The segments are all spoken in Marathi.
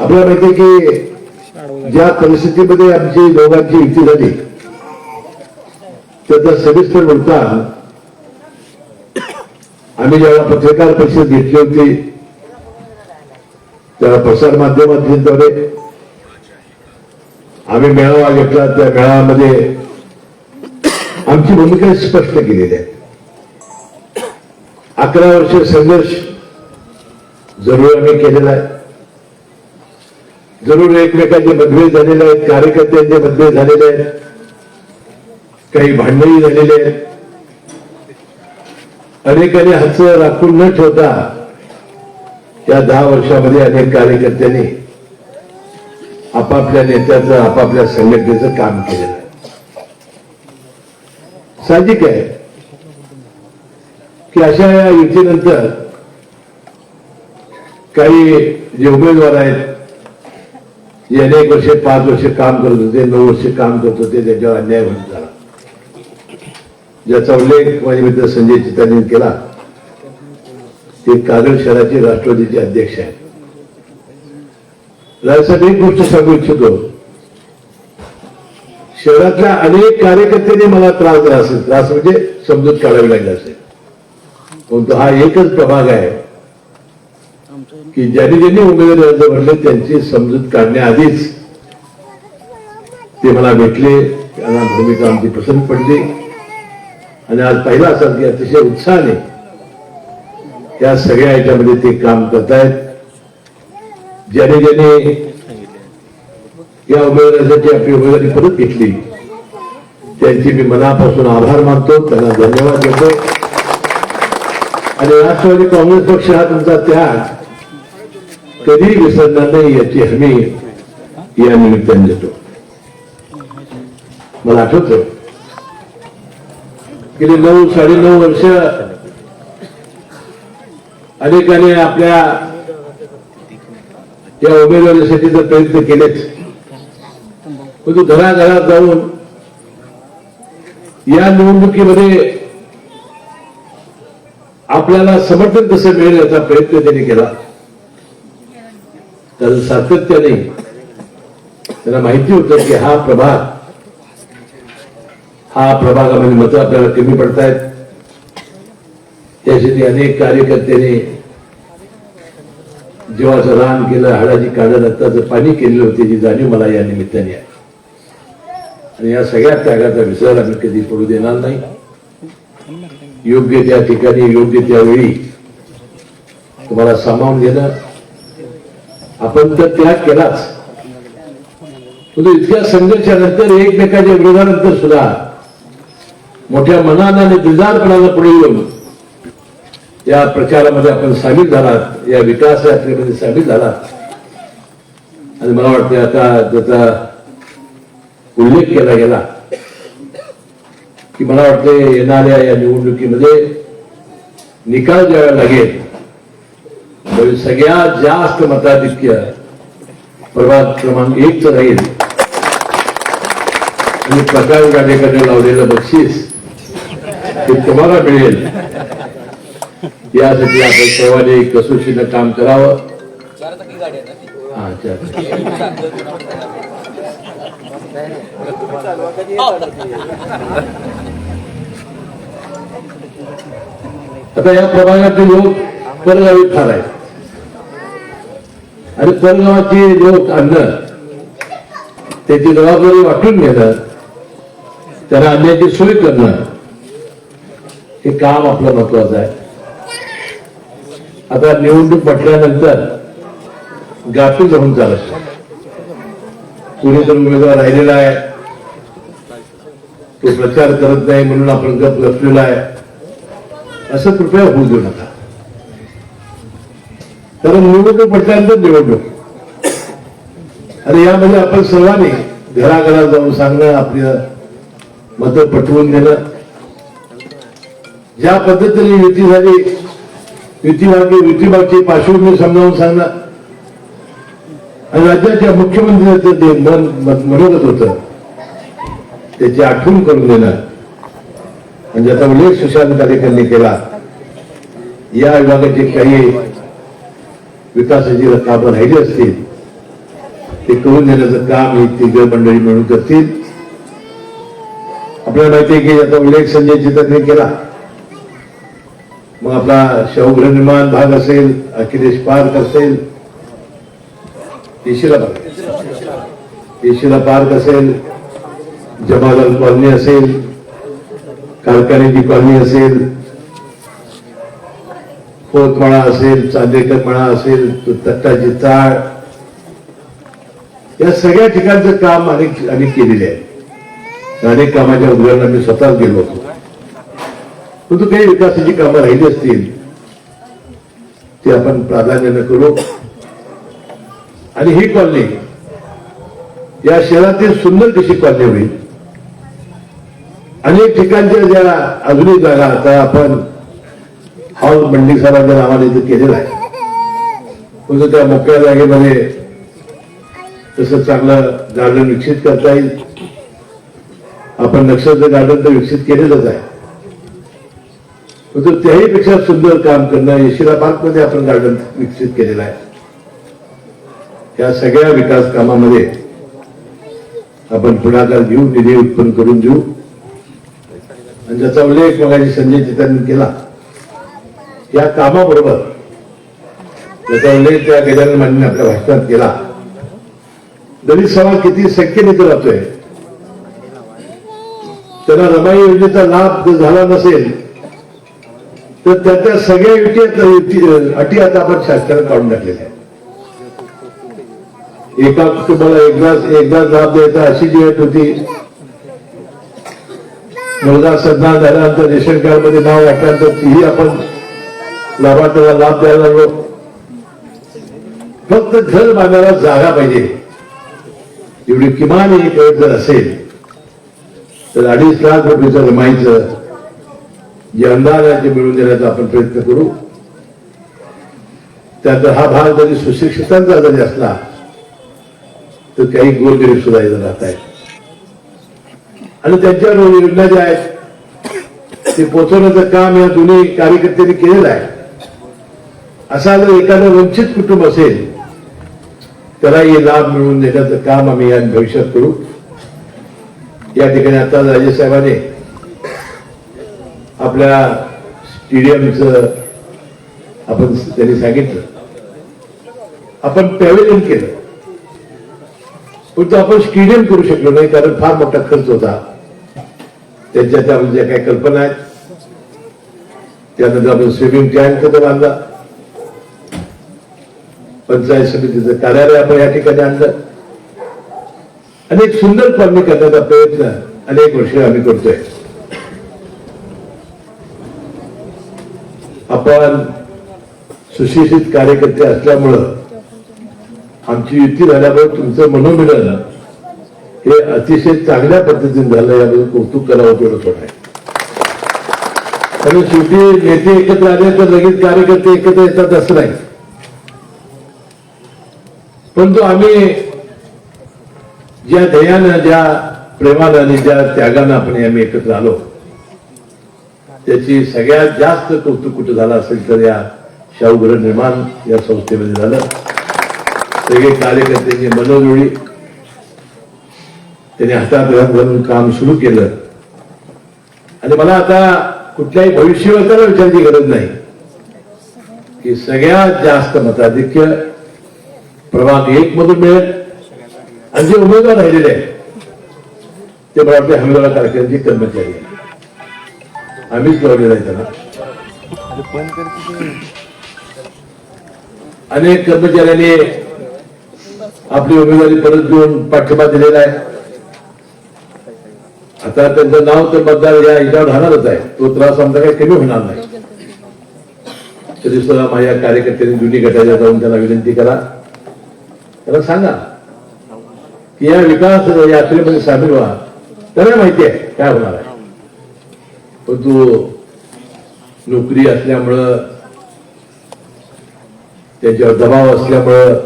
आपल्याला माहिती की ज्या परिस्थितीमध्ये आमची दोघांची युती झाली त्याचा सविस्तर बोलता आम्ही जेव्हा पत्रकार परिषद घेतली होती तेव्हा प्रसार माध्यमाद्वारे आम्ही मेळावा घेतला. त्या मेळाव्यामध्ये आमची भूमिका स्पष्ट केलेली आहे. अकरा वर्ष संघर्ष जरूर आम्ही केलेला आहे. जरूर एकमेकांचे मतभेद झालेले आहेत कार्यकर्त्यांचे मतभेद झालेले आहेत काही भांडणही झालेले आहेत. अनेकांनी हात राखून न ठेवता या दहा वर्षामध्ये अनेक कार्यकर्त्यांनी आपापल्या नेत्याचं आपापल्या संघटनेचं काम केलेलं आहे. साहजिक आहे की अशा या युतीनंतर काही जे उमेदवार आहेत जे अनेक वर्षे पाच वर्ष काम करत होते नऊ वर्ष काम करत होते त्याच्यावर अन्याय होत झाला. ज्याचा उल्लेख माझे मित्र संजय चितानी केला ते कागद शहराचे राष्ट्रवादीचे अध्यक्ष आहेत. राजसाहेब एक गोष्ट सांगू इच्छितो. शहरातल्या अनेक कार्यकर्त्यांनी मला त्रास दिला असेल. त्रास म्हणजे समजूत काढावी लागला असेल. परंतु हा एकच प्रभाग आहे. की ज्यांनी ज्यांनी उमेदवारी अर्ज भरले त्यांची समजूत काढण्याआधीच ते मला भेटले. त्यांना भूमिका आमची पसंत पडली. आणि आज पहिला असाल की अतिशय उत्साहाने त्या सगळ्या याच्यामध्ये ते काम करतायत. ज्याने ज्याने या उमेदवारासाठी आपली उमेदवारी परत घेतली त्यांचे मी मनापासून आभार मानतो. त्यांना धन्यवाद देतो. आणि राष्ट्रवादी काँग्रेस पक्ष हा तुमचा त्याग. कधीही विसरणार नाही याची हमी या निमित्ताने देतो. मला आठवत गेले नऊ साडेनऊ वर्ष अनेकाने आपल्या या उमेदवारीसाठी तर प्रयत्न केलेच परंतु घराघरात जाऊन या निवडणुकीमध्ये आपल्याला समर्थन कसं मिळेल याचा प्रयत्न त्यांनी केला. त्याचं सातत्याने त्यांना माहिती होतं की हा प्रभाग हा प्रभागामध्ये मतं आपल्याला कमी पडतायत. त्यासाठी अनेक कार्यकर्त्यांनी जीवाचं रान केलं हाडाची काढं रक्ताचं पाणी केलेलं होते जी जाणीव मला या निमित्ताने आहे. आणि या सगळ्या त्यागाचा विसर आम्ही कधी पडू देणार नाही. योग्य त्या ठिकाणी योग्य त्यावेळी तुम्हाला सामावून घेणं आपण तर त्याग केलाच. परंतु इतक्या संघर्षानंतर एकमेकाच्या विरोधानंतर सुद्धा मोठ्या मनाने आणि दिलदारपणानं पुढे येऊन या प्रचारामध्ये आपण सामील झालात या विकास यात्रेमध्ये सामील झालात. आणि मला वाटतं आता त्याचा उल्लेख केला गेला की मला वाटते येणाऱ्या या निवडणुकीमध्ये निकाल द्यावा लागेल म्हणजे सगळ्यात जास्त मताधिक्य प्रभाग क्रमांक एकच राहील. आणि प्रकाश गाडेकडे लावलेलं बक्षीस ते तुम्हाला मिळेल. यासाठी आपण सर्वांनी कसोशीनं काम करावं. आता या प्रभागातील लोक परगावी फार आहेत. आणि परगावाचे लोक आणणं त्याची जबाबदारी वाटून घेणं त्याला आणण्याची सोय करणं हे काम आपलं महत्वाचं आहे. आता निवडणूक म्हटल्यानंतर गाठी जाऊन चालत कुणी तर उमेदवार राहिलेला आहे. तो प्रचार करत नाही म्हणून आपण गप बसलेला आहे. असं कृपया होऊ देऊ नका. कारण निवडणूक म्हटल्यानंतर निवडणूक. आणि यामध्ये आपण सर्वांनी घराघरात जाऊन सांगणं आपलं मत पटवून घेणं ज्या पद्धतीने युती झाली युतीमागे युतीमागची पार्श्वभूमी समजावून सांगणं. आणि राज्याच्या मुख्यमंत्र्यांचं जे मन मत- मनोगत होतं. त्याची आठवण करून देणं. म्हणजे आता उल्लेख सुशांत कार्यकर्त्यांनी केला. या विभागाची काही विकासाची कामं राहिली असतील ते करून देण्याचं काम ही तिघ मंडळी मिळून करतील. आपल्याला माहिती आहे की याचा उल्लेख संजय चितकने केला. मग आपला शौग्र निर्माण भाग असेल अखिलेश पार्क असेल. येशिला पार्क येशिला पार्क असेल जमालाल कॉलनी असेल कारखान्याची कॉलनी असेल पोतमळा असेल चांदेकरमाळा असेल तट्टाची चाळ. या सगळ्या ठिकाणचं काम अनेक अनेक केलेले आहे. अनेक कामाच्या उदाहरण मी स्वतःच गेलो होतो. परंतु काही विकासाची कामं राहिली असतील ते आपण प्राधान्यानं करू. आणि ही कॉलनी या शहरातील सुंदर कशी कॉलनी होईल? अनेक ठिकाणच्या ज्या अजूनही जागा आता आपण हॉल बंडी सरांच्या नावाने इथे केलेला आहे. म्हणजे त्या मोकळ्या जागेमध्ये तसं चांगलं गार्डन विकसित करता येईल. आपण नक्षत्र गार्डन तर विकसित केलेलंच आहे. परंतु त्याही पेक्षा सुंदर काम करणं यशिरा मध्ये आपण गार्डन विकसित केलेलं आहे. या सगळ्या विकास कामामध्ये आपण पुढाकार घेऊ निधी उत्पन्न करून देऊ. आणि ज्याचा उल्लेख मगाशी संजय चितांनी केला. या कामाबरोबर त्याचा उल्लेख त्या गजानन मांडीने आपल्या भाषणात केला. दलित समाज किती शक्य इथे राहतोय. त्यांना रमाई योजनेचा लाभ जर झाला नसेल तर त्याच्या सगळ्या युटी अटी आता आपण शासनाने काढून टाकलेल्या एका कुटुंबाला एकदाच एकदाच लाभ द्यायचा अशी जी अट होती. मुलगा सज्ञा झाल्यानंतर रेशन कार्डमध्ये नाव वाटल्यानंतर तीही आपण लाभार्थ्याला लाभ द्यायला लागलो फक्त घर बांधायला जागा पाहिजे. एवढी किमान एक जर असेल तर अडीच लाख रुपयेचं रमायचं जे अंदाज आहे ते मिळवून देण्याचा आपण प्रयत्न करू. त्यात हा भाग जरी सुशिक्षितांचा जरी असला तर काही गोरगरीब सुद्धा इथं राहत आहेत आणि त्यांच्यावर योजना ज्या आहेत ते पोचवण्याचं काम या दोन्ही कार्यकर्त्यांनी केलेलं आहे. असा जर एखादं वंचित कुटुंब असेल त्याला हे लाभ मिळवून देण्याचं काम आम्ही या भविष्यात करू. या ठिकाणी आता राजेसाहेबाने आपल्या स्टेडियमचं आपण त्यांनी सांगितलं. आपण पॅव्हिलियन केलं. परंतु आपण स्टेडियम करू शकलो नाही कारण फार मोठा खर्च होता. त्यांच्या त्या ज्या काही कल्पना आहेत. त्यानंतर आपण स्विमिंग टँक तर बांधला. पंचायत समितीचं कार्यालय आपण या ठिकाणी आणलं. अनेक सुंदर कॉलनी करण्याचा प्रयत्न अनेक वर्ष आम्ही करतोय. आपण सुशिक्षित कार्यकर्ते असल्यामुळं आमची युती झाल्यामुळे तुमचं मनोमिलन हे अतिशय चांगल्या पद्धतीने झालं याबद्दल कौतुक करावं तेवढं थोडं आहे. कारण शेवटी नेते एकत्र आले तर लगेच कार्यकर्ते एकत्र येतात असं नाही. परंतु आम्ही ज्या ध्येयानं ज्या प्रेमानं आणि ज्या त्यागानं आपण आम्ही एकत्र आलो त्याची सगळ्यात जास्त कौतुक कुठं झालं असेल तर या शाहूग्रह निर्माण या संस्थेमध्ये झालं. सगळे कार्यकर्त्यांची मनोजोडी त्यांनी हातात हात घालून काम सुरू केलं. आणि मला आता कुठल्याही भविष्यवक्त्याला विचारायची गरज नाही. की सगळ्यात जास्त मताधिक्य प्रभाग एक मधून मिळेल. आणि जे उमेदवार राहिलेले आहेत ते मला वाटते हमीला कार्यक्रमाचे कर्मचारी आहेत. आम्हीच लावलेला आहे त्यांना. अनेक कर्मचाऱ्यांनी आपली उमेदवारी परत घेऊन पाठिंबा दिलेला आहे. आता त्यांचं नाव तर मतदार या याच्यावर राहणारच आहे. तो त्रास आमचा काही कमी होणार नाही. तरी सुद्धा माझ्या कार्यकर्त्यांनी जुनी गटाच्या जाऊन त्यांना विनंती करा. त्याला सांगा की या विकास यात्रेमध्ये सामील व्हा. त्याला माहिती आहे काय होणार आहे. पण तू नोकरी असल्यामुळं त्याच्यावर दबाव असल्यामुळं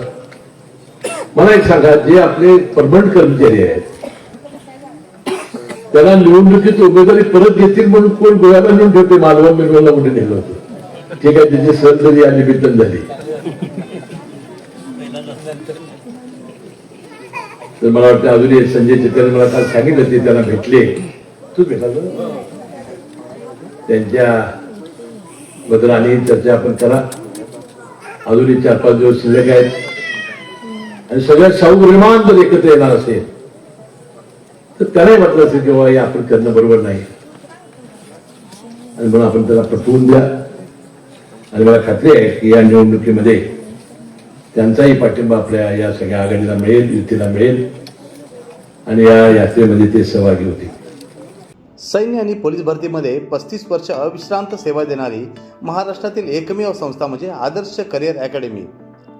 मला एक सांगा जे आपले परमनंट कर्मचारी आहेत त्याला निवडणुकीत उमेदवारी परत घेतील म्हणून कोण गोव्याला नेऊन ठेवते मालवण मिळवायला कुठे नेलं होतं? ठीक आहे त्याची सहल झाली आणि निमित्तन झाली. तर मला वाटतं अजून एक संजय चित्रे मला काल सांगितलं ते त्यांना भेटले. तू भेटला त्यांच्या बद्दल आणि चर्चा आपण करा. अजूनही चार पाच दिवस शिल्लक आहेत. आणि सगळ्यात सौगृहमान जर एकत्र येणार असेल तर त्यालाही म्हटलं असेल की बाबा हे आपण करणं बरोबर नाही. आणि म्हणून आपण त्याला पटवून द्या. आणि मला खात्री आहे की या निवडणुकीमध्ये त्यांचाही पाठिंबा आपल्या या सगळ्या आघाडीला मिळेल युतीला मिळेल. आणि या यात्रेमध्ये ते सहभागी होतील. सैन्य आणि पोलीस भरतीमध्ये पस्तीस वर्ष अविश्रांत सेवा देणारी महाराष्ट्रातील एकमेव संस्था म्हणजे आदर्श करिअर अकॅडमी.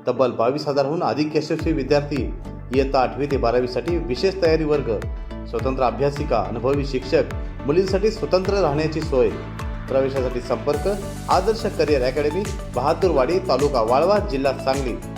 तब्बल बावीस हजारहून अधिक यशस्वी विद्यार्थी इयत्ता आठवी ते बारावीसाठी विशेष तयारी वर्ग स्वतंत्र अभ्यासिका अनुभवी शिक्षक मुलींसाठी स्वतंत्र राहण्याची सोय. प्रवेशासाठी संपर्क आदर्श करिअर अकॅडमी बहादूरवाडी तालुका वाळवा जिल्हा सांगली.